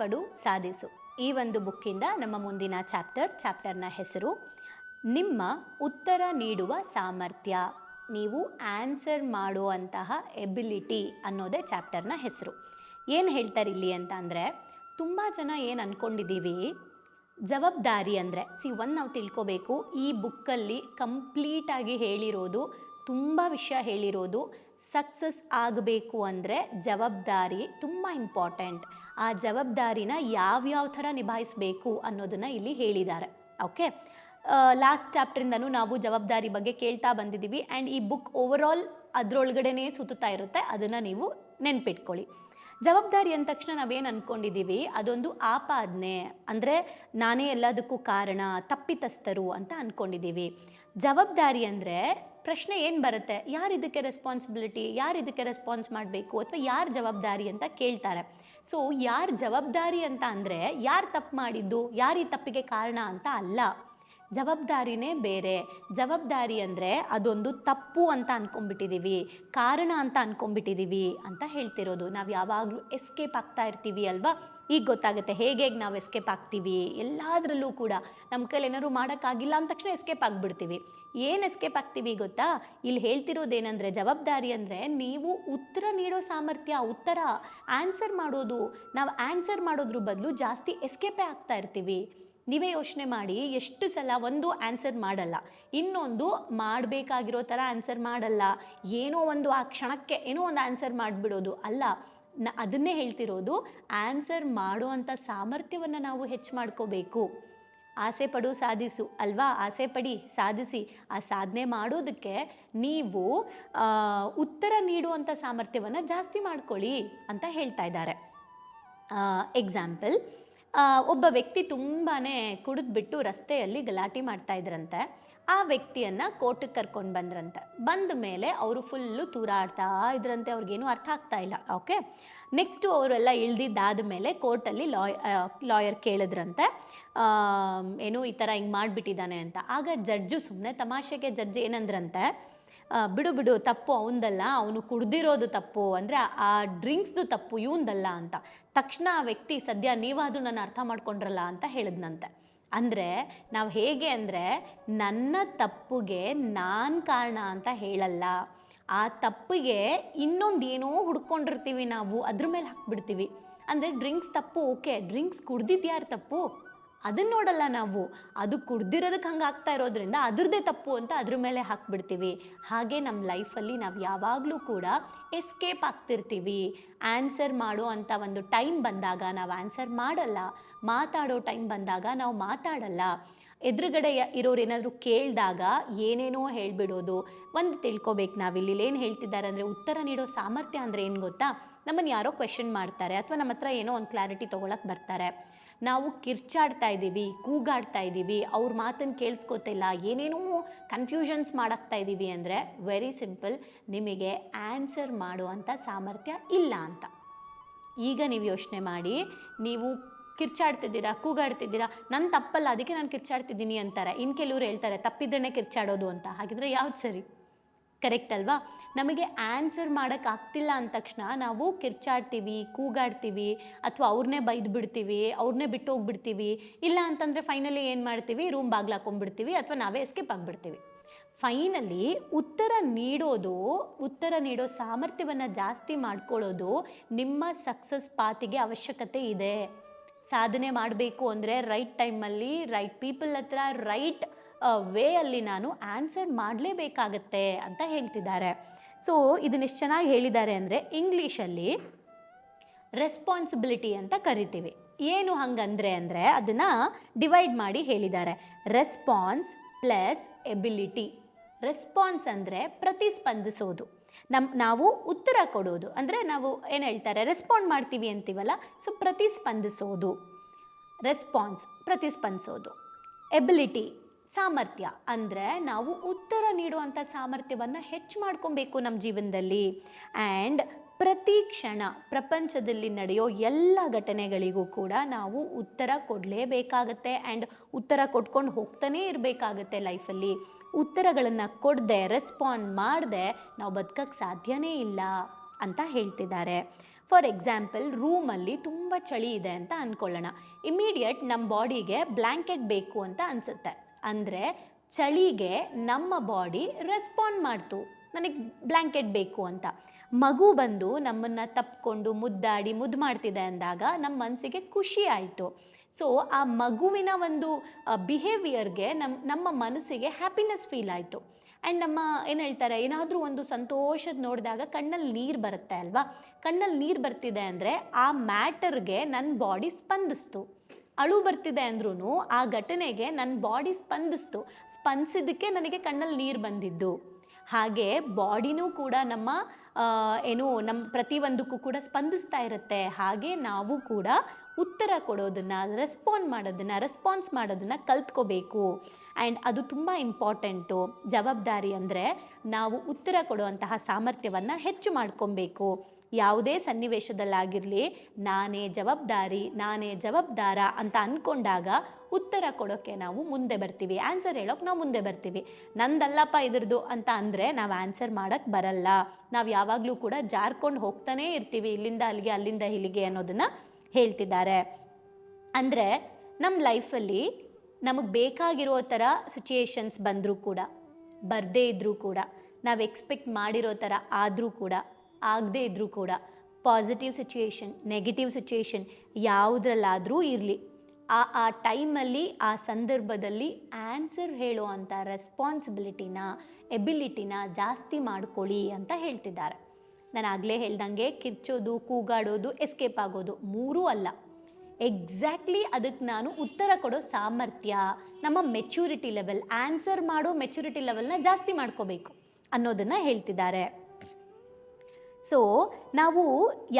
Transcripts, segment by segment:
ಪಡು ಸಾಧಿಸು. ಈ ಒಂದು ಬುಕ್ಕಿಂದ ನಮ್ಮ ಮುಂದಿನ ಚಾಪ್ಟರ್, ಚಾಪ್ಟರ್ನ ಹೆಸರು, ನಿಮ್ಮ ಉತ್ತರ ನೀಡುವ ಸಾಮರ್ಥ್ಯ. ನೀವು ಆನ್ಸರ್ ಮಾಡುವಂತಹ ಎಬಿಲಿಟಿ ಅನ್ನೋದೇ ಚಾಪ್ಟರ್ನ ಹೆಸರು. ಏನು ಹೇಳ್ತಾರೆ ಇಲ್ಲಿ ಅಂತ ಅಂದರೆ, ತುಂಬ ಜನ ಏನು ಅಂದ್ಕೊಂಡಿದ್ದೀವಿ ಜವಾಬ್ದಾರಿ ಅಂದರೆ, ಸಿ ಒನ್ ನಾವು ತಿಳ್ಕೋಬೇಕು, ಈ ಬುಕ್ಕಲ್ಲಿ ಕಂಪ್ಲೀಟಾಗಿ ಹೇಳಿರೋದು, ತುಂಬ ವಿಷಯ ಹೇಳಿರೋದು ಸಕ್ಸಸ್ ಆಗಬೇಕು ಅಂದರೆ ಜವಾಬ್ದಾರಿ ತುಂಬ ಇಂಪಾರ್ಟೆಂಟ್ ಆ ಜವಾಬ್ದಾರಿನ ಯಾವ್ಯಾವ ಥರ ನಿಭಾಯಿಸಬೇಕು ಅನ್ನೋದನ್ನು ಇಲ್ಲಿ ಹೇಳಿದ್ದಾರೆ. ಓಕೆ ಲಾಸ್ಟ್ ಚಾಪ್ಟ್ರಿಂದನೂ ನಾವು ಜವಾಬ್ದಾರಿ ಬಗ್ಗೆ ಕೇಳ್ತಾ ಬಂದಿದ್ದೀವಿ. ಆ್ಯಂಡ್ ಈ ಬುಕ್ ಓವರಾಲ್ ಅದರೊಳಗಡೆನೇ ಸುತ್ತುತ್ತಾ ಇರುತ್ತೆ. ಅದನ್ನು ನೀವು ನೆನ್ಪಿಟ್ಕೊಳ್ಳಿ. ಜವಾಬ್ದಾರಿ ಅಂದ ತಕ್ಷಣ ನಾವೇನು ಅಂದ್ಕೊಂಡಿದ್ದೀವಿ ಅದೊಂದು ಆಪಾದನೆ. ಅಂದರೆ ನಾನೇ ಎಲ್ಲದಕ್ಕೂ ಕಾರಣ, ತಪ್ಪಿತಸ್ಥರು ಅಂತ ಅಂದ್ಕೊಂಡಿದ್ದೀವಿ ಜವಾಬ್ದಾರಿ ಅಂದರೆ ಪ್ರಶ್ನೆ ಏನು ಬರುತ್ತೆ? ಯಾರು ಇದಕ್ಕೆ ರೆಸ್ಪಾನ್ಸಿಬಿಲಿಟಿ ಯಾರು ಇದಕ್ಕೆ ರೆಸ್ಪಾನ್ಸ್ ಮಾಡಬೇಕು ಅಥವಾ ಯಾರು ಜವಾಬ್ದಾರಿ ಅಂತ ಕೇಳ್ತಾರೆ. ಸೊ ಯಾರು ಜವಾಬ್ದಾರಿ ಅಂತ ಅಂದರೆ ಯಾರು ತಪ್ಪು ಮಾಡಿದ್ದು, ಯಾರು ಈ ತಪ್ಪಿಗೆ ಕಾರಣ ಅಂತ ಅಲ್ಲ. ಜವಾಬ್ದಾರಿನೇ ಬೇರೆ. ಜವಾಬ್ದಾರಿ ಅಂದರೆ ಅದೊಂದು ತಪ್ಪು ಅಂತ ಅಂದ್ಕೊಂಡ್ಬಿಟ್ಟಿದ್ದೀವಿ ಕಾರಣ ಅಂತ ಅಂದ್ಕೊಂಡ್ಬಿಟ್ಟಿದ್ದೀವಿ ಅಂತ ಹೇಳ್ತಿರೋದು. ನಾವು ಯಾವಾಗಲೂ ಎಸ್ಕೇಪ್ ಆಗ್ತಾ ಇರ್ತೀವಿ ಅಲ್ವಾ? ಈಗ ಗೊತ್ತಾಗುತ್ತೆ ಹೇಗೆ ಹೇಗೆ ನಾವು ಎಸ್ಕೇಪ್ ಆಗ್ತೀವಿ. ಎಲ್ಲದರಲ್ಲೂ ಕೂಡ ನಮ್ಮ ಕೈಲಿ ಏನಾದ್ರು ಮಾಡೋಕ್ಕಾಗಿಲ್ಲ ಅಂದ ತಕ್ಷಣ ಎಸ್ಕೇಪ್ ಆಗಿಬಿಡ್ತೀವಿ. ಏನು ಎಸ್ಕೇಪ್ ಆಗ್ತೀವಿ ಗೊತ್ತಾ? ಇಲ್ಲಿ ಹೇಳ್ತಿರೋದೇನೆಂದರೆ ಜವಾಬ್ದಾರಿ ಅಂದರೆ ನೀವು ಉತ್ತರ ನೀಡೋ ಸಾಮರ್ಥ್ಯ, ಉತ್ತರ ಆನ್ಸರ್ ಮಾಡೋದು. ನಾವು ಆನ್ಸರ್ ಮಾಡೋದ್ರ ಬದಲು ಜಾಸ್ತಿ ಎಸ್ಕೇಪೇ ಆಗ್ತಾ ಇರ್ತೀವಿ. ನೀವೇ ಯೋಚನೆ ಮಾಡಿ, ಎಷ್ಟು ಸಲ ಒಂದು ಆನ್ಸರ್ ಮಾಡಲ್ಲ. ಇನ್ನೊಂದು ಮಾಡಬೇಕಾಗಿರೋ ಥರ ಆನ್ಸರ್ ಮಾಡಲ್ಲ. ಏನೋ ಒಂದು ಆ ಕ್ಷಣಕ್ಕೆ ಏನೋ ಒಂದು ಆನ್ಸರ್ ಮಾಡಿಬಿಡೋದು. ಅಲ್ಲ, ನ ಅದನ್ನೇ ಹೇಳ್ತಿರೋದು ಆನ್ಸರ್ ಮಾಡುವಂಥ ಸಾಮರ್ಥ್ಯವನ್ನು ನಾವು ಹೆಚ್ಚು ಮಾಡ್ಕೋಬೇಕು. ಆಸೆ ಪಡು, ಸಾಧಿಸು, ಅಲ್ವಾ? ಆಸೆ ಪಡಿ, ಸಾಧಿಸಿ. ಆ ಸಾಧನೆ ಮಾಡೋದಕ್ಕೆ ನೀವು ಉತ್ತರ ನೀಡುವಂಥ ಸಾಮರ್ಥ್ಯವನ್ನು ಜಾಸ್ತಿ ಮಾಡ್ಕೊಳ್ಳಿ ಅಂತ ಹೇಳ್ತಾ ಇದ್ದಾರೆ. ಎಕ್ಸಾಂಪಲ್ ಒಬ್ಬ ವ್ಯಕ್ತಿ ತುಂಬಾ ಕುಡಿದ್ಬಿಟ್ಟು ರಸ್ತೆಯಲ್ಲಿ ಗಲಾಟೆ ಮಾಡ್ತಾ ಇದ್ರಂತೆ. ಆ ವ್ಯಕ್ತಿಯನ್ನು ಕೋರ್ಟಿಗೆ ಕರ್ಕೊಂಡು ಬಂದ್ರಂತೆ. ಬಂದ ಮೇಲೆ ಅವರು ಫುಲ್ಲು ತೂರಾಡ್ತಾ ಇದ್ರಂತೆ, ಅವ್ರಿಗೇನು ಅರ್ಥ ಆಗ್ತಾ ಇಲ್ಲ. ಓಕೆ? ನೆಕ್ಸ್ಟು ಅವರೆಲ್ಲ ಇಳ್ದಿದ್ದಾದ ಮೇಲೆ ಕೋರ್ಟಲ್ಲಿ ಲಾಯ್ ಲಾಯರ್ ಕೇಳಿದ್ರಂತೆ. ಏನು ಈ ಥರ ಹಿಂಗೆ ಮಾಡಿಬಿಟ್ಟಿದ್ದಾನೆ ಅಂತ. ಆಗ ಜಡ್ಜು ಸುಮ್ಮನೆ ತಮಾಷೆಗೆ ಜಡ್ಜ್ ಏನಂದ್ರಂತೆ ಬಿಡು ಬಿಡು ತಪ್ಪು ಅವನದಲ್ಲ, ಅವನು ಕುಡ್ದಿರೋದು ತಪ್ಪು, ಅಂದರೆ ಆ ಡ್ರಿಂಕ್ಸ್ದು ತಪ್ಪು ಇವಂದಲ್ಲ ಅಂತ. ತಕ್ಷಣ ಆ ವ್ಯಕ್ತಿ, ಸದ್ಯ ನೀವಾದರೂ ನಾನು ಅರ್ಥ ಮಾಡ್ಕೊಂಡ್ರಲ್ಲ ಅಂತ ಹೇಳಿದ್ನಂತೆ. ಅಂದರೆ ನಾವು ಹೇಗೆ ಅಂದರೆ, ನನ್ನ ತಪ್ಪುಗೆ ನಾನು ಕಾರಣ ಅಂತ ಹೇಳಲ್ಲ. ಆ ತಪ್ಪಿಗೆ ಇನ್ನೊಂದು ಏನೋ ಹುಡ್ಕೊಂಡಿರ್ತೀವಿ ನಾವು, ಅದ್ರ ಮೇಲೆ ಹಾಕ್ಬಿಡ್ತೀವಿ. ಅಂದರೆ ಡ್ರಿಂಕ್ಸ್ ತಪ್ಪು, ಓಕೆ, ಡ್ರಿಂಕ್ಸ್ ಕುಡ್ದಿದ್ದು ಯಾರು ತಪ್ಪು? ಅದನ್ನ ನೋಡಲ್ಲ ನಾವು. ಅದು ಕುಡ್ದಿರೋದಕ್ಕೆ ಹಂಗೆ ಆಗ್ತಾ ಇರೋದ್ರಿಂದ ಅದ್ರದ್ದೇ ತಪ್ಪು ಅಂತ ಅದ್ರ ಮೇಲೆ ಹಾಕ್ಬಿಡ್ತೀವಿ. ಹಾಗೆ ನಮ್ಮ ಲೈಫಲ್ಲಿ ನಾವು ಯಾವಾಗಲೂ ಕೂಡ ಎಸ್ಕೇಪ್ ಆಗ್ತಿರ್ತೀವಿ. ಆನ್ಸರ್ ಮಾಡೋ ಅಂಥ ಒಂದು ಟೈಮ್ ಬಂದಾಗ ನಾವು ಆನ್ಸರ್ ಮಾಡಲ್ಲ. ಮಾತಾಡೋ ಟೈಮ್ ಬಂದಾಗ ನಾವು ಮಾತಾಡಲ್ಲ. ಎದುರುಗಡೆ ಇರೋರು ಏನಾದರೂ ಕೇಳಿದಾಗ ಏನೇನೋ ಹೇಳಿಬಿಡೋದು. ಒಂದು ತಿಳ್ಕೊಬೇಕು ನಾವಿಲ್ಲಿ ಏನು ಹೇಳ್ತಿದ್ದಾರೆ ಅಂದರೆ ಉತ್ತರ ನೀಡೋ ಸಾಮರ್ಥ್ಯ ಅಂದರೆ ಏನು ಗೊತ್ತಾ? ನಮ್ಮನ್ನು ಯಾರೋ ಕ್ವೆಶನ್ ಮಾಡ್ತಾರೆ ಅಥವಾ ನಮ್ಮ ಹತ್ರ ಏನೋ ಒಂದು ಕ್ಲಾರಿಟಿ ತೊಗೊಳಕ್ಕೆ ಬರ್ತಾರೆ. ನಾವು ಕಿರ್ಚಾಡ್ತಾ ಇದ್ದೀವಿ, ಕೂಗಾಡ್ತಾ ಇದ್ದೀವಿ, ಅವ್ರ ಮಾತನ್ನು ಕೇಳಿಸ್ಕೊತಿಲ್ಲ ಏನೇನೂ ಕನ್ಫ್ಯೂಷನ್ಸ್ ಮಾಡಾಕ್ತಾ ಇದ್ದೀವಿ ಅಂದರೆ ವೆರಿ ಸಿಂಪಲ್ ನಿಮಗೆ ಆನ್ಸರ್ ಮಾಡುವಂಥ ಸಾಮರ್ಥ್ಯ ಇಲ್ಲ ಅಂತ. ಈಗ ನೀವು ಯೋಚನೆ ಮಾಡಿ, ನೀವು ಕಿರ್ಚಾಡ್ತಿದ್ದೀರಾ, ಕೂಗಾಡ್ತಿದ್ದೀರಾ? ನನ್ನ ತಪ್ಪಲ್ಲ, ಅದಕ್ಕೆ ನಾನು ಕಿರ್ಚಾಡ್ತಿದ್ದೀನಿ ಅಂತಾರೆ. ಇನ್ನು ಕೆಲವರು ಹೇಳ್ತಾರೆ, ತಪ್ಪಿದ್ದನ್ನೇ ಕಿರ್ಚಾಡೋದು ಅಂತ. ಹಾಗಿದ್ರೆ ಯಾವ್ದು ಸರಿ? ಕರೆಕ್ಟ್ ಅಲ್ವಾ? ನಮಗೆ ಆನ್ಸರ್ ಮಾಡೋಕ್ಕಾಗ್ತಿಲ್ಲ ಅಂದ ತಕ್ಷಣ ನಾವು ಕಿರ್ಚಾಡ್ತೀವಿ, ಕೂಗಾಡ್ತೀವಿ, ಅಥವಾ ಅವ್ರನ್ನೇ ಬೈದು ಬಿಡ್ತೀವಿ ಅವ್ರನ್ನೇ ಬಿಟ್ಟು ಹೋಗ್ಬಿಡ್ತೀವಿ ಇಲ್ಲ ಅಂತಂದರೆ ಫೈನಲಿ ಏನು ಮಾಡ್ತೀವಿ? ರೂಮ್ ಬಾಗ್ಲು ಹಾಕೊಂಡ್ಬಿಡ್ತೀವಿ ಅಥವಾ ನಾವೇ ಎಸ್ಕೇಪ್ ಆಗಿಬಿಡ್ತೀವಿ. ಫೈನಲಿ ಉತ್ತರ ನೀಡೋದು, ಉತ್ತರ ನೀಡೋ ಸಾಮರ್ಥ್ಯವನ್ನು ಜಾಸ್ತಿ ಮಾಡ್ಕೊಳ್ಳೋದು ನಿಮ್ಮ ಸಕ್ಸಸ್ ಪಾತಿಗೆ ಅವಶ್ಯಕತೆ ಇದೆ. ಸಾಧನೆ ಮಾಡಬೇಕು ಅಂದರೆ ರೈಟ್ ಟೈಮಲ್ಲಿ ರೈಟ್ ಪೀಪಲ್ ಹತ್ರ ರೈಟ್ ವೇ ಅಲ್ಲಿ ನಾನು ಆನ್ಸರ್ ಮಾಡಲೇಬೇಕಾಗತ್ತೆ ಅಂತ ಹೇಳ್ತಿದ್ದಾರೆ. ಸೊ ಇದನ್ನೆಷ್ಟು ಚೆನ್ನಾಗಿ ಹೇಳಿದ್ದಾರೆ ಅಂದರೆ ಇಂಗ್ಲೀಷಲ್ಲಿ ರೆಸ್ಪಾನ್ಸಿಬಿಲಿಟಿ ಅಂತ ಕರಿತೀವಿ. ಏನು ಹಂಗಂದ್ರೆ ಅಂದರೆ ಅದನ್ನು ಡಿವೈಡ್ ಮಾಡಿ ಹೇಳಿದ್ದಾರೆ. ರೆಸ್ಪಾನ್ಸ್ ಪ್ಲಸ್ ಎಬಿಲಿಟಿ ರೆಸ್ಪಾನ್ಸ್ ಅಂದರೆ ಪ್ರತಿಸ್ಪಂದಿಸೋದು. ನಮ್ಮ ನಾವು ಉತ್ತರ ಕೊಡೋದು. ಅಂದರೆ ನಾವು ಏನು ಹೇಳ್ತಾರೆ? ರೆಸ್ಪಾಂಡ್ ಮಾಡ್ತೀವಿ ಅಂತೀವಲ್ಲ? ಸೊ ಪ್ರತಿಸ್ಪಂದಿಸೋದು. ರೆಸ್ಪಾನ್ಸ್ ಪ್ರತಿಸ್ಪಂದಿಸೋದು. ಎಬಿಲಿಟಿ ಸಾಮರ್ಥ್ಯ ಅಂದರೆ ನಾವು ಉತ್ತರ ನೀಡುವಂಥ ಸಾಮರ್ಥ್ಯವನ್ನು ಹೆಚ್ಚು ಮಾಡ್ಕೊಬೇಕು ನಮ್ಮ ಜೀವನದಲ್ಲಿ. ಆ್ಯಂಡ್ ಪ್ರತಿ ಕ್ಷಣ ಪ್ರಪಂಚದಲ್ಲಿ ನಡೆಯೋ ಎಲ್ಲ ಘಟನೆಗಳಿಗೂ ಕೂಡ ನಾವು ಉತ್ತರ ಕೊಡಲೇಬೇಕಾಗತ್ತೆ. ಆ್ಯಂಡ್ ಉತ್ತರ ಕೊಟ್ಕೊಂಡು ಹೋಗ್ತಾನೇ ಇರಬೇಕಾಗತ್ತೆ ಲೈಫಲ್ಲಿ ಉತ್ತರಗಳನ್ನು ಕೊಡದೆ ರೆಸ್ಪಾಂಡ್ ಮಾಡದೆ ನಾವು ಬದುಕಕ್ಕೆ ಸಾಧ್ಯನೇ ಇಲ್ಲ ಅಂತ ಹೇಳ್ತಿದ್ದಾರೆ. ಫಾರ್ ಎಕ್ಸಾಂಪಲ್ ರೂಮಲ್ಲಿ ತುಂಬ ಚಳಿ ಇದೆ ಅಂತ ಅಂದ್ಕೊಳ್ಳೋಣ ಇಮಿಡಿಯೇಟ್ ನಮ್ಮ ಬಾಡಿಗೆ ಬ್ಲ್ಯಾಂಕೆಟ್ ಬೇಕು ಅಂತ ಅನಿಸುತ್ತೆ. ಅಂದರೆ ಚಳಿಗೆ ನಮ್ಮ ಬಾಡಿ ರೆಸ್ಪಾಂಡ್ ಮಾಡ್ತು. ನನಗೆ ಬ್ಲ್ಯಾಂಕೆಟ್ ಬೇಕು ಅಂತ. ಮಗು ಬಂದು ನಮ್ಮನ್ನು ತಪ್ಪಿಕೊಂಡು ಮುದ್ದಾಡಿ ಮುದ್ದು ಮಾಡ್ತಿದೆ ಅಂದಾಗ ನಮ್ಮ ಮನಸ್ಸಿಗೆ ಖುಷಿ ಆಯಿತು. ಸೊ ಆ ಮಗುವಿನ ಒಂದು ಬಿಹೇವಿಯರ್ಗೆ ನಮ್ಮ ನಮ್ಮ ಮನಸ್ಸಿಗೆ ಹ್ಯಾಪಿನೆಸ್ ಫೀಲ್ ಆಯಿತು. ಆ್ಯಂಡ್ ನಮ್ಮ, ಏನು ಹೇಳ್ತಾರೆ, ಏನಾದರೂ ಒಂದು ಸಂತೋಷದ ನೋಡಿದಾಗ ಕಣ್ಣಲ್ಲಿ ನೀರು ಬರುತ್ತೆ ಅಲ್ವಾ? ಕಣ್ಣಲ್ಲಿ ನೀರು ಬರ್ತಿದೆ ಅಂದರೆ ಆ ಮ್ಯಾಟರ್ಗೆ ನನ್ನ ಬಾಡಿ ಸ್ಪಂದಿಸ್ತು. ಅಳು ಬರ್ತಿದೆ ಅಂದ್ರೂ ಆ ಘಟನೆಗೆ ನನ್ನ ಬಾಡಿ ಸ್ಪಂದಿಸ್ತು. ಸ್ಪಂದಿಸಿದ್ದಕ್ಕೆ ನನಗೆ ಕಣ್ಣಲ್ಲಿ ನೀರು ಬಂದಿದ್ದು. ಹಾಗೆ ಬಾಡಿನೂ ಕೂಡ ನಮ್ಮ ಏನು ನಮ್ಮ ಪ್ರತಿಯೊಂದಕ್ಕೂ ಕೂಡ ಸ್ಪಂದಿಸ್ತಾ ಇರುತ್ತೆ. ಹಾಗೆ ನಾವು ಕೂಡ ಉತ್ತರ ಕೊಡೋದನ್ನು ರೆಸ್ಪಾಂಡ್ ಮಾಡೋದನ್ನು ರೆಸ್ಪಾನ್ಸ್ ಮಾಡೋದನ್ನು ಕಲ್ತ್ಕೋಬೇಕು. ಆ್ಯಂಡ್ ಅದು ತುಂಬ ಇಂಪಾರ್ಟೆಂಟು ಜವಾಬ್ದಾರಿ ಅಂದರೆ ನಾವು ಉತ್ತರ ಕೊಡುವಂತಹ ಸಾಮರ್ಥ್ಯವನ್ನು ಹೆಚ್ಚು ಮಾಡ್ಕೊಬೇಕು. ಯಾವುದೇ ಸನ್ನಿವೇಶದಲ್ಲಾಗಿರಲಿ, ನಾನೇ ಜವಾಬ್ದಾರಿ, ನಾನೇ ಜವಾಬ್ದಾರ ಅಂತ ಅಂದ್ಕೊಂಡಾಗ ಉತ್ತರ ಕೊಡೋಕ್ಕೆ ನಾವು ಮುಂದೆ ಬರ್ತೀವಿ. ಆನ್ಸರ್ ಹೇಳೋಕೆ ನಾವು ಮುಂದೆ ಬರ್ತೀವಿ. ನಂದಲ್ಲಪ್ಪ ಇದ್ರದ್ದು ಅಂತ ಅಂದರೆ ನಾವು ಆನ್ಸರ್ ಮಾಡೋಕ್ಕೆ ಬರಲ್ಲ. ನಾವು ಯಾವಾಗಲೂ ಕೂಡ ಜಾರ್ಕೊಂಡು ಹೋಗ್ತಾನೇ ಇರ್ತೀವಿ, ಇಲ್ಲಿಂದ ಅಲ್ಲಿಗೆ, ಅಲ್ಲಿಂದ ಇಲ್ಲಿಗೆ ಅನ್ನೋದನ್ನು ಹೇಳ್ತಿದ್ದಾರೆ. ಅಂದರೆ ನಮ್ಮ ಲೈಫಲ್ಲಿ ನಮಗೆ ಬೇಕಾಗಿರೋ ಥರ ಸಿಚುಯೇಷನ್ಸ್ ಬಂದರೂ ಕೂಡ, ಬರದೇ ಇದ್ದರೂ ಕೂಡ, ನಾವು ಎಕ್ಸ್ಪೆಕ್ಟ್ ಮಾಡಿರೋ ಥರ ಆದರೂ ಕೂಡ ಆಗದೇ ಇದ್ದರೂ ಕೂಡ ಪಾಸಿಟಿವ್ ಸಿಚುಯೇಷನ್ ನೆಗೆಟಿವ್ ಸಿಚುಯೇಷನ್ ಯಾವುದ್ರಲ್ಲಾದರೂ ಇರಲಿ. ಆ ಆ ಟೈಮಲ್ಲಿ ಆ ಸಂದರ್ಭದಲ್ಲಿ ಆನ್ಸರ್ ಹೇಳೋ ರೆಸ್ಪಾನ್ಸಿಬಿಲಿಟಿನ ಎಬಿಲಿಟಿನ ಜಾಸ್ತಿ ಮಾಡ್ಕೊಳ್ಳಿ ಅಂತ ಹೇಳ್ತಿದ್ದಾರೆ. ನಾನು ಆಗಲೇ ಹೇಳ್ದಂಗೆ ಕಿರ್ಚೋದು, ಕೂಗಾಡೋದು ಎಸ್ಕೇಪ್ ಆಗೋದು ಮೂರೂ ಅಲ್ಲ. ಎಕ್ಸಾಕ್ಟ್ಲಿ ಅದಕ್ಕೆ ನಾನು ಉತ್ತರ ಕೊಡೋ ಸಾಮರ್ಥ್ಯ ನಮ್ಮ ಮೆಚ್ಯೂರಿಟಿ ಲೆವೆಲ್ ಆನ್ಸರ್ ಮಾಡೋ ಮೆಚ್ಯೂರಿಟಿ ಲೆವೆಲ್ನ ಜಾಸ್ತಿ ಮಾಡ್ಕೋಬೇಕು ಅನ್ನೋದನ್ನು ಹೇಳ್ತಿದ್ದಾರೆ. ಸೊ ನಾವು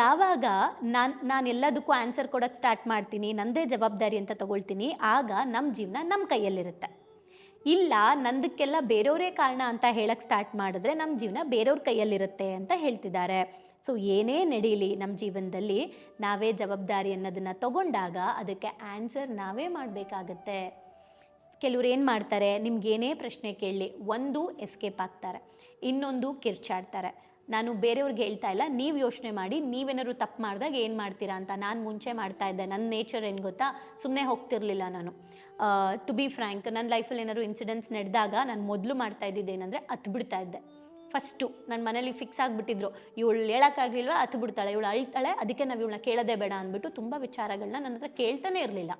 ಯಾವಾಗ ನಾನು ನಾನು ಎಲ್ಲದಕ್ಕೂ ಆನ್ಸರ್ ಕೊಡೋಕ್ಕೆ ಸ್ಟಾರ್ಟ್ ಮಾಡ್ತೀನಿ, ನಂದೇ ಜವಾಬ್ದಾರಿ ಅಂತ ತಗೊಳ್ತೀನಿ, ಆಗ ನಮ್ಮ ಜೀವನ ನಮ್ಮ ಕೈಯಲ್ಲಿರುತ್ತೆ. ಇಲ್ಲ, ನಂದಕ್ಕೆಲ್ಲ ಬೇರೆಯವರೇ ಕಾರಣ ಅಂತ ಹೇಳಕ್ಕೆ ಸ್ಟಾರ್ಟ್ ಮಾಡಿದ್ರೆ ನಮ್ಮ ಜೀವನ ಬೇರೆಯವ್ರ ಕೈಯಲ್ಲಿರುತ್ತೆ ಅಂತ ಹೇಳ್ತಿದ್ದಾರೆ. ಸೊ ಏನೇ ನಡೀಲಿ ನಮ್ಮ ಜೀವನದಲ್ಲಿ, ನಾವೇ ಜವಾಬ್ದಾರಿ ಅನ್ನೋದನ್ನು ತಗೊಂಡಾಗ ಅದಕ್ಕೆ ಆನ್ಸರ್ ನಾವೇ ಮಾಡಬೇಕಾಗತ್ತೆ. ಕೆಲವ್ರು ಏನು ಮಾಡ್ತಾರೆ, ನಿಮ್ಗೇನೇ ಪ್ರಶ್ನೆ ಕೇಳಲಿ ಒಂದು ಎಸ್ಕೇಪ್ ಆಗ್ತಾರೆ, ಇನ್ನೊಂದು ಕಿರ್ಚಾಡ್ತಾರೆ. ನಾನು ಬೇರೆಯವ್ರಿಗೆ ಹೇಳ್ತಾ ಇಲ್ಲ, ನೀವು ಯೋಚನೆ ಮಾಡಿ, ನೀವೇನಾದ್ರು ತಪ್ಪು ಮಾಡಿದಾಗ ಏನು ಮಾಡ್ತೀರಾ ಅಂತ ನಾನು ಮುಂಚೆ ಮಾಡ್ತಾ ಇದ್ದೆ. ನನ್ನ ನೇಚರ್ ಏನು ಗೊತ್ತಾ? ಸುಮ್ಮನೆ ಹೋಗ್ತಿರ್ಲಿಲ್ಲ ನಾನು. ಟು ಬಿ ಫ್ರ್ಯಾಂಕ್ ನನ್ನ ಲೈಫಲ್ಲಿ ಏನಾದ್ರು ಇನ್ಸಿಡೆಂಟ್ಸ್ ನಡೆದಾಗ ನಾನು ಮೊದಲು ಮಾಡ್ತಾ ಇದ್ದಿದ್ದು ಏನಂದರೆ ಹತ್ಬಿಡ್ತಾ ಇದ್ದೆ. ಫಸ್ಟು ನನ್ನ ಮನೇಲಿ ಫಿಕ್ಸ್ ಆಗಿಬಿಟ್ಟಿದ್ರು. ಇವಳು ಹೇಳೋಕ್ಕಾಗಲಿಲ್ವ? ಹತ್ತು ಬಿಡ್ತಾಳೆ ಇವಳು ಅಳ್ತಾಳೆ. ಅದಕ್ಕೆ ನಾವು ಇವಳನ್ನ ಕೇಳೋದೇ ಬೇಡ ಅಂದ್ಬಿಟ್ಟು ತುಂಬ ವಿಚಾರಗಳನ್ನ ನನ್ನ ಹತ್ರ ಕೇಳ್ತಾನೆ ಇರಲಿಲ್ಲ.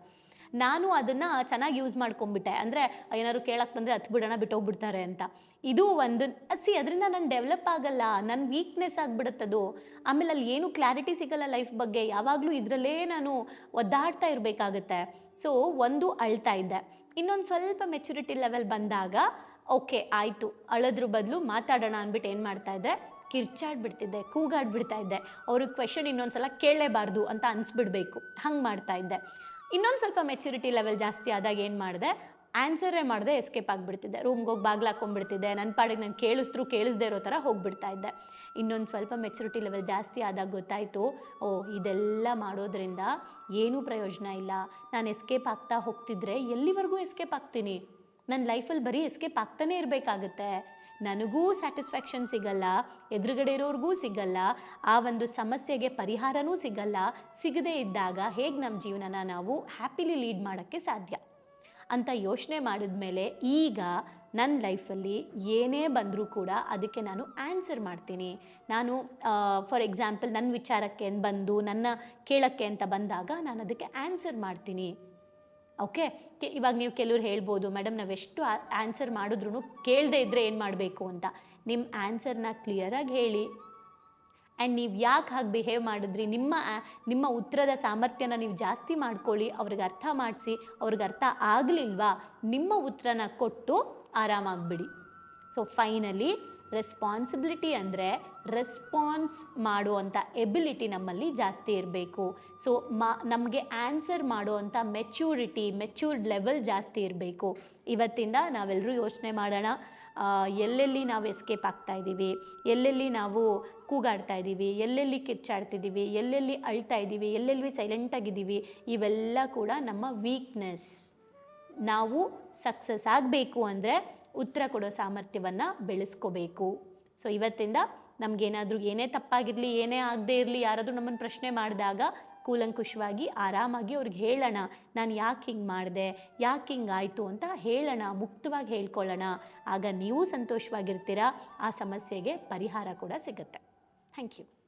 ನಾನು ಅದನ್ನು ಚೆನ್ನಾಗಿ ಯೂಸ್ ಮಾಡ್ಕೊಂಡ್ಬಿಟ್ಟೆ. ಅಂದರೆ ಏನಾದ್ರು ಕೇಳಕ್ಕೆ ಬಂದರೆ ಹತ್ತು ಬಿಡೋಣ ಬಿಟ್ಟೋಗ್ಬಿಡ್ತಾರೆ ಅಂತ. ಇದು ಒಂದು, ಸಿ ಅದರಿಂದ ನಾನು ಡೆವಲಪ್ ಆಗಲ್ಲ ನನ್ನ ವೀಕ್ನೆಸ್ ಆಗಿಬಿಡುತ್ತದು ಆಮೇಲೆ ಅಲ್ಲಿ ಏನು ಕ್ಲಾರಿಟಿ ಸಿಗಲ್ಲ ಲೈಫ್ ಬಗ್ಗೆ. ಯಾವಾಗಲೂ ಇದರಲ್ಲೇ ನಾನು ಒದ್ದಾಡ್ತಾ ಇರಬೇಕಾಗತ್ತೆ. ಸೊ ಒಂದು ಅಳ್ತಾ ಇದ್ದೆ. ಇನ್ನೊಂದು ಸ್ವಲ್ಪ ಮೆಚುರಿಟಿ ಲೆವೆಲ್ ಬಂದಾಗ ಓಕೆ ಆಯಿತು. ಅಳದ್ರ ಬದಲು ಮಾತಾಡೋಣ ಅಂದ್ಬಿಟ್ಟು ಏನು ಮಾಡ್ತಾ ಇದ್ದೆ? ಕಿರ್ಚಾಡ್ಬಿಡ್ತಿದ್ದೆ, ಕೂಗಾಡ್ಬಿಡ್ತಾ ಇದ್ದೆ. ಅವ್ರಿಗೆ ಕ್ವೆಶನ್ ಇನ್ನೊಂದು ಸಲ ಕೇಳಲೇಬಾರ್ದು ಅಂತ ಅನಿಸ್ಬಿಡ್ಬೇಕು. ಹಂಗೆ ಮಾಡ್ತಾ ಇದ್ದೆ. ಇನ್ನೊಂದು ಸ್ವಲ್ಪ ಮೆಚುರಿಟಿ ಲೆವೆಲ್ ಜಾಸ್ತಿ ಆದಾಗ ಏನು ಮಾಡಿದೆ? ಆನ್ಸರೇ ಮಾಡಿದೆ ಎಸ್ಕೇಪ್ ಆಗಿಬಿಡ್ತಿದ್ದೆ. ರೂಮ್ಗೆ ಹೋಗಿ ಬಾಗ್ಲು ಹಾಕೊಂಡ್ಬಿಡ್ತಿದ್ದೆ. ನನ್ನ ಪಾಡಿಗೆ ನಾನು ಕೇಳಿಸ್ತ್ರು ಕೇಳಿಸ್ದೇ ಇರೋ ಥರ ಹೋಗ್ಬಿಡ್ತಾ ಇದ್ದೆ. ಇನ್ನೊಂದು ಸ್ವಲ್ಪ ಮೆಚುರಿಟಿ ಲೆವೆಲ್ ಜಾಸ್ತಿ ಆದಾಗ ಗೊತ್ತಾಯಿತು, ಓ, ಇದೆಲ್ಲ ಮಾಡೋದ್ರಿಂದ ಏನೂ ಪ್ರಯೋಜನ ಇಲ್ಲ. ನಾನು ಎಸ್ಕೇಪ್ ಆಗ್ತಾ ಹೋಗ್ತಿದ್ರೆ ಎಲ್ಲಿವರೆಗೂ ಎಸ್ಕೇಪ್ ಆಗ್ತೀನಿ? ನನ್ನ ಲೈಫಲ್ಲಿ ಬರೀ ಎಸ್ಕೇಪ್ ಆಗ್ತಾನೇ ಇರಬೇಕಾಗತ್ತೆ. ನನಗೂ ಸ್ಯಾಟಿಸ್ಫ್ಯಾಕ್ಷನ್ ಸಿಗಲ್ಲ, ಎದುರುಗಡೆ ಇರೋರಿಗೂ ಸಿಗಲ್ಲ, ಆ ಒಂದು ಸಮಸ್ಯೆಗೆ ಪರಿಹಾರನೂ ಸಿಗಲ್ಲ. ಸಿಗದೇ ಇದ್ದಾಗ ಹೇಗೆ ನಮ್ಮ ಜೀವನನ ನಾವು ಹ್ಯಾಪಿಲಿ ಲೀಡ್ ಮಾಡೋಕ್ಕೆ ಸಾಧ್ಯ? ಅಂತ ಯೋಚನೆ ಮಾಡಿದ ಮೇಲೆ ಈಗ ನನ್ನ ಲೈಫಲ್ಲಿ ಏನೇ ಬಂದರೂ ಕೂಡ ಅದಕ್ಕೆ ನಾನು ಆನ್ಸರ್ ಮಾಡ್ತೀನಿ. ನಾನು ಫಾರ್ ಎಕ್ಸಾಂಪಲ್ ನನ್ನ ವಿಚಾರಕ್ಕೆ ಬಂದು, ನನ್ನ ಕೇಳೋಕ್ಕೆ ಅಂತ ಬಂದಾಗ ನಾನು ಅದಕ್ಕೆ ಆನ್ಸರ್ ಮಾಡ್ತೀನಿ. ಓಕೆ ಇವಾಗ ನೀವು ಕೆಲವ್ರು ಹೇಳ್ಬೋದು ಮೇಡಮ್ ನಾವೆಷ್ಟು ಆನ್ಸರ್ ಮಾಡಿದ್ರು ಕೇಳದೇ ಇದ್ದರೆ ಏನು ಮಾಡಬೇಕು ಅಂತ? ನಿಮ್ಮ ಆನ್ಸರ್ನ ಕ್ಲಿಯರಾಗಿ ಹೇಳಿ. ಆ್ಯಂಡ್ ನೀವು ಯಾಕೆ ಹಾಗೆ ಬಿಹೇವ್ ಮಾಡಿದ್ರಿ? ನಿಮ್ಮ ನಿಮ್ಮ ಉತ್ತರದ ಸಾಮರ್ಥ್ಯನ ನೀವು ಜಾಸ್ತಿ ಮಾಡ್ಕೊಳ್ಳಿ, ಅವ್ರಿಗೆ ಅರ್ಥ ಮಾಡಿಸಿ, ಅವ್ರಿಗೆ ಅರ್ಥ ಆಗಲಿಲ್ವಾ, ನಿಮ್ಮ ಉತ್ತರನ ಕೊಟ್ಟು ಆರಾಮಾಗಿಬಿಡಿ. ಸೊ ಫೈನಲಿ ರೆಸ್ಪಾನ್ಸಿಬಿಲಿಟಿ ಅಂದರೆ ರೆಸ್ಪಾನ್ಸ್ ಮಾಡುವಂಥ ಎಬಿಲಿಟಿ ನಮ್ಮಲ್ಲಿ ಜಾಸ್ತಿ ಇರಬೇಕು. ಸೊ ಮಾ, ನಮಗೆ ಆನ್ಸರ್ ಮಾಡುವಂಥ ಮೆಚ್ಯೂರಿಟಿ ಮೆಚ್ಯೂರ್ಡ್ ಲೆವೆಲ್ ಜಾಸ್ತಿ ಇರಬೇಕು. ಇವತ್ತಿಂದ ನಾವೆಲ್ಲರೂ ಯೋಚನೆ ಮಾಡೋಣ. ಎಲ್ಲೆಲ್ಲಿ ನಾವು ಎಸ್ಕೇಪ್ ಆಗ್ತಾ ಇದ್ದೀವಿ ಎಲ್ಲೆಲ್ಲಿ ನಾವು ಕೂಗಾಡ್ತಾ ಇದ್ದೀವಿ ಎಲ್ಲೆಲ್ಲಿ ಕಿರ್ಚಾಡ್ತಿದ್ದೀವಿ ಎಲ್ಲೆಲ್ಲಿ ಅಳ್ತಾ ಇದ್ದೀವಿ ಎಲ್ಲೆಲ್ಲಿ ಸೈಲೆಂಟಾಗಿದ್ದೀವಿ ಇವೆಲ್ಲ ಕೂಡ ನಮ್ಮ ವೀಕ್ನೆಸ್ ನಾವು ಸಕ್ಸಸ್ ಆಗಬೇಕು ಅಂದರೆ ಉತ್ತರ ಕೊಡೋ ಸಾಮರ್ಥ್ಯವನ್ನು ಬೆಳೆಸ್ಕೋಬೇಕು. ಸೊ ಇವತ್ತಿಂದ ನಮಗೇನಾದರೂ ಏನೇ ತಪ್ಪಾಗಿರಲಿ, ಏನೇ ಆಗದೇ ಇರಲಿ, ಯಾರಾದರೂ ನಮ್ಮನ್ನು ಪ್ರಶ್ನೆ ಮಾಡಿದಾಗ ಕೂಲಂಕುಷವಾಗಿ ಆರಾಮಾಗಿ ಅವ್ರಿಗೆ ಹೇಳೋಣ, ನಾನು ಯಾಕೆ ಹಿಂಗೆ ಮಾಡಿದೆ, ಯಾಕೆ ಹಿಂಗೆ ಆಯಿತು ಅಂತ ಹೇಳೋಣ, ಮುಕ್ತವಾಗಿ ಹೇಳ್ಕೊಳ್ಳೋಣ. ಆಗ ನೀವು ಸಂತೋಷವಾಗಿರ್ತೀರ, ಆ ಸಮಸ್ಯೆಗೆ ಪರಿಹಾರ ಕೂಡ ಸಿಗುತ್ತೆ. Thank you